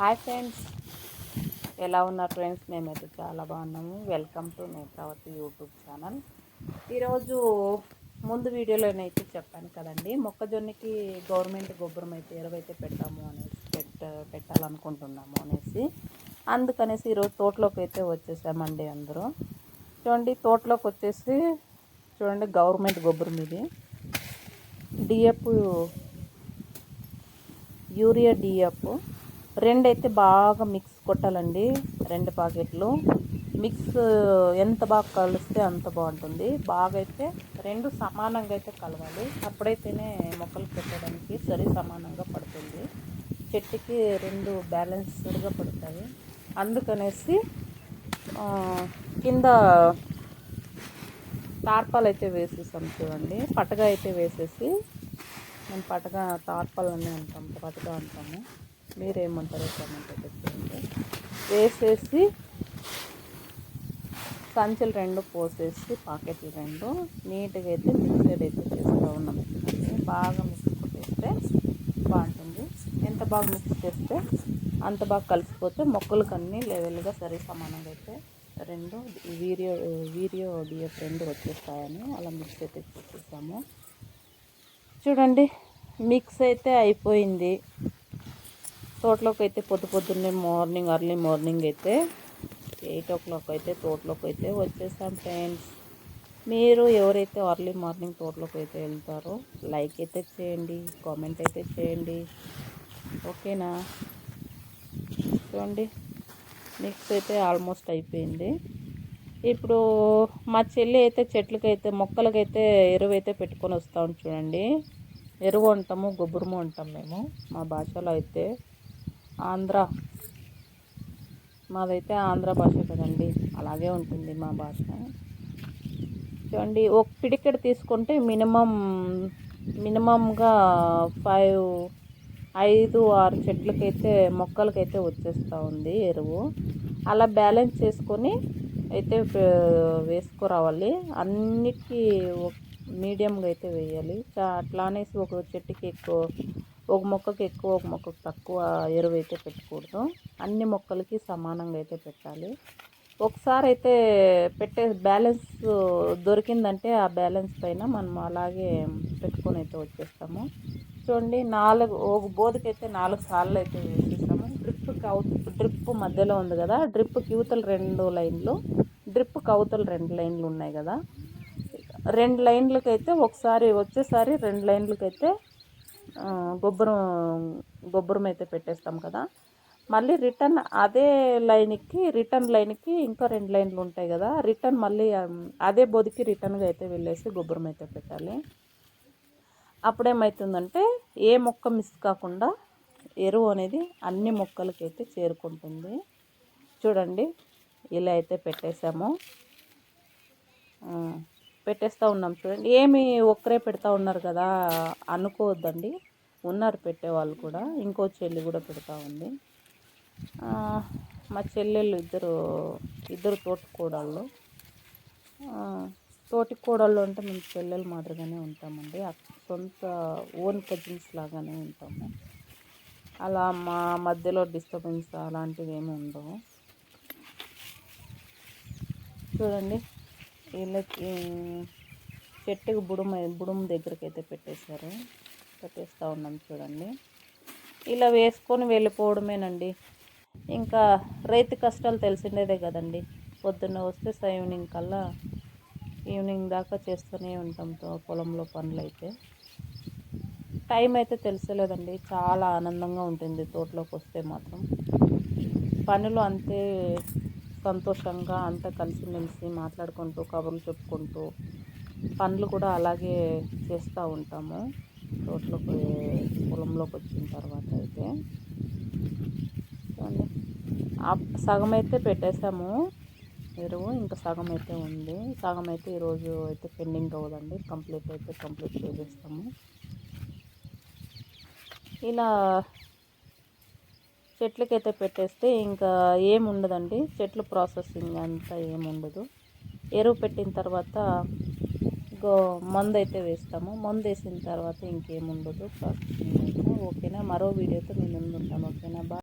Hi friends. ఎలా ఉన్నారు friends? మేమైతే చాలా బాగున్నాము. Welcome to Netravati YouTube channel. ఈరోజు ముందు వీడియోలోనైతే చెప్పాను కదండి. మొక్కజొన్నకి గవర్నమెంట్ గొబ్బరం అయితే ఎరువైతే పెట్టాము అనేసి పెట్ట పెట్టాలనుకుంటున్నాము అనేసి. అందుకనేసి ఈరోజు తోటలోకి అయితే వచ్చేసామండి అందరూ. చూడండి తోటలోకి వచ్చేసి చూడండి గవర్నమెంట్ గొబ్బరం ఇది. DF urea DF. రెండైతే బాగా మిక్స్ కొట్టాలండి రెండు ప్యాకెట్లు. మిక్స్ ఎంత బాగా కలిస్తే అంత బాగుంటుంది. బాగా అయితే రెండు సమానంగా అయితే కలవాలి. అప్పుడైతేనే మొక్కలు పెట్టడానికి సరి సమానంగా పడుతుంది. చెట్టుకి రెండు బ్యాలెన్స్డ్గా పడుతుంది అందుకనేసి కింద తార్పాలు అయితే వేసేసాం చూడండి. పటగా అయితే వేసేసి మేము పటగా తార్పాలు అన్నీ అంటాం పటగా అంటాము. మీరేమంటారో కామెంట్ చెప్పండి వేసేసి సంచులు రెండు పోసేసి పాకెట్లు రెండు నీట్గా అయితే మిక్సర్ అయితే చేస్తూ ఉన్నాం. బాగా మిక్స్ కొట్టేస్తే బాగుంటుంది. ఎంత బాగా మిక్స్ చేస్తే అంత బాగా కలిసిపోతే మొక్కలకు అన్నీ లెవెల్గా సరి సమానంగా అయితే రెండు వీరియో వీరియో డిఎఫ్ రెండు వచ్చేస్తాయని అలా మిక్స్ అయితే చేసేసాము. చూడండి మిక్స్ అయితే అయిపోయింది. తోటలోకి అయితే పొద్దు పొద్దున్నే మార్నింగ్ అర్లీ మార్నింగ్ అయితే ఎయిట్ ఓ క్లాక్ అయితే తోటలోకి అయితే వచ్చేసాం ఫ్రెండ్స్. మీరు ఎవరైతే అర్లీ మార్నింగ్ తోటలోకి అయితే వెళ్తారో లైక్ అయితే చేయండి కామెంట్ అయితే చేయండి. ఓకేనా? చూడండి మిక్స్ అయితే ఆల్మోస్ట్ అయిపోయింది. ఇప్పుడు మా చెల్లి అయితే చెట్లకైతే మొక్కలకైతే ఎరువు అయితే పెట్టుకొని వస్తాం చూడండి. ఎరువు అంటాము గొబ్బరము అంటాం మేము. మా భాషలో అయితే ఆంధ్ర. మాదైతే ఆంధ్ర భాష కదండి. అలాగే ఉంటుంది మా భాష. చూడండి ఒక పిడికెడు తీసుకుంటే మినిమం మినిమంగా ఫైవ్ ఐదు ఆరు చెట్లకైతే మొక్కలకైతే వచ్చేస్తూ ఉంది ఎరువు. అలా బ్యాలెన్స్ చేసుకొని అయితే వేసుకురావాలి. అన్నిటికీ మీడియంగా అయితే వేయాలి. అట్లా అనేసి ఒక చెట్టుకి ఎక్కువ ఒక మొక్కకు ఎక్కువ ఒక మొక్కకు తక్కువ ఎరువు అయితే పెట్టకూడదు. అన్ని మొక్కలకి సమానంగా అయితే పెట్టాలి. ఒకసారి అయితే పెట్టే బ్యాలెన్స్ దొరికిందంటే ఆ బ్యాలెన్స్ పైన మనం అలాగే పెట్టుకొని అయితే వచ్చేస్తాము. చూడండి నాలుగు ఒక బోధకైతే నాలుగు సార్లు అయితే వేసేస్తాము. డ్రిప్కి అవు డ్రిప్ మధ్యలో ఉంది కదా డ్రిప్కి యువతలు రెండు లైన్లు డ్రిప్కి అవతల రెండు లైన్లు ఉన్నాయి కదా. రెండు లైన్లకైతే ఒకసారి వచ్చేసారి రెండు లైన్లకైతే గొబ్బరం గొబ్బరం అయితే పెట్టేస్తాం కదా. మళ్ళీ రిటర్న్ అదే లైన్కి రిటర్న్ లైన్కి ఇంకా రెండు లైన్లు ఉంటాయి కదా. రిటర్న్ మళ్ళీ అదే బొదికి రిటర్న్గా అయితే వెళ్ళేసి గొబ్బరం అయితే పెట్టాలి. అప్పుడేమవుతుందంటే ఏ మొక్క మిస్ కాకుండా ఎరువు అనేది అన్ని మొక్కలకైతే చేరుకుంటుంది. చూడండి ఇలా అయితే పెట్టేసాము పెట్టేస్తూ ఉన్నాం చూడండి. ఏమి ఒక్కరే పెడతా ఉన్నారు కదా అనుకోవద్దండి. ఉన్నారు పెట్టేవాళ్ళు కూడా. ఇంకో చెల్లి కూడా పెడతా ఉంది. మా చెల్లెళ్ళు ఇద్దరు ఇద్దరు తోటి తోటికోడళ్ళు తోటి అంటే మేము చెల్లెలు మాదిరిగానే ఉంటామండి. సొంత ఓన్ కజిన్స్ లాగానే ఉంటాము. అలా మా మధ్యలో డిస్టర్బెన్స్ అలాంటివి ఏమి ఉండవు. చూడండి. వీళ్ళకి చెట్టుకి బుడుమ బుడుమ దగ్గరికి అయితే పెట్టేశారు. పెట్టేస్తూ ఉన్నాం చూడండి. ఇలా వేసుకొని వెళ్ళిపోవడమేనండి. ఇంకా రైతు కష్టాలు తెలిసిండేదే కదండి. పొద్దున్న వస్తే ఈవినింగ్ కల్లా ఈవినింగ్ దాకా చేస్తూనే ఉంటాం తో- పొలంలో పనులు అయితే టైం అయితే తెలిసలేదండి. చాలా ఆనందంగా ఉంటుంది తోటలోకి వస్తే మాత్రం. పనులు అంతే సంతోషంగా అంతా కలిసిమెలిసి మాట్లాడుకుంటూ కబుర్లు చెప్పుకుంటూ పనులు కూడా అలాగే చేస్తూ ఉంటాము. తోటలోకి పొలంలోకి వచ్చిన తర్వాత అయితే. సగం అయితే పెట్టేసాము ఎరువు ఇంకా సగం అయితే ఉంది. సగం అయితే ఈరోజు అయితే పెండింగ్ అవ్వదండి. కంప్లీట్ అయితే కంప్లీట్ చేసేస్తాము. ఇలా చెట్లకైతే పెట్టేస్తే ఇంకా ఏముండదండి. చెట్లు ప్రాసెసింగ్ అంతా ఏముండదు. ఎరువు పెట్టిన తర్వాత గో మందు అయితే వేస్తాము. మందు వేసిన తర్వాత ఇంకేముండదు. ప్రాసెసింగ్ అయితే ఓకేనా? మరో వీడియోతో మేము ఉంటాను. ఓకేనా? బాయ్.